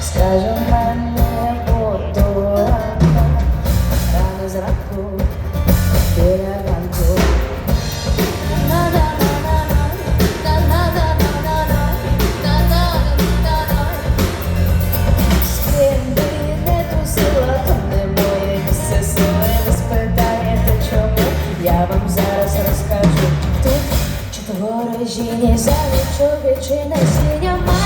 скаже мене подора, рано зранку, біля ранку. Я вам зараз розкажу тут, четверо жінь, за чоловічина сіня.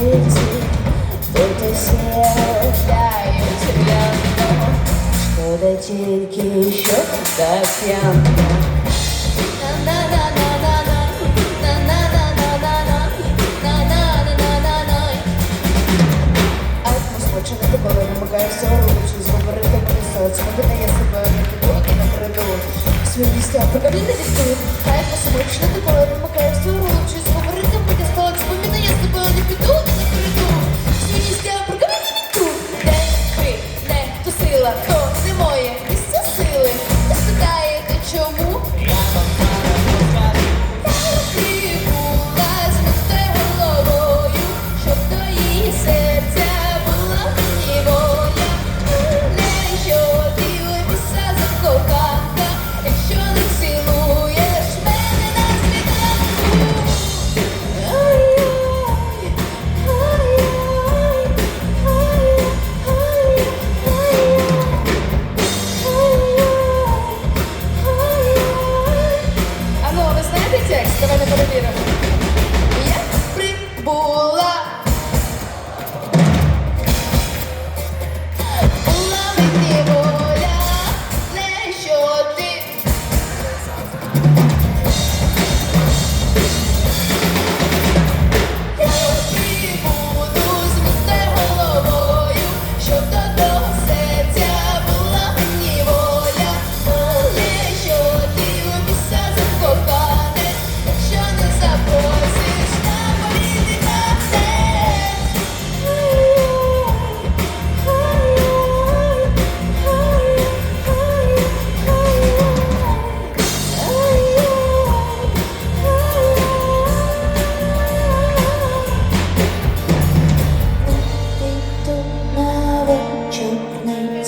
найти Тут все ждают тебя Что-то тільки еще так я Свій місця, прокабіння відповідь, хай посадок, що ти коли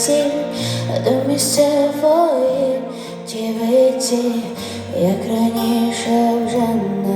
серці до місцевої дівиці, як раніше вже не.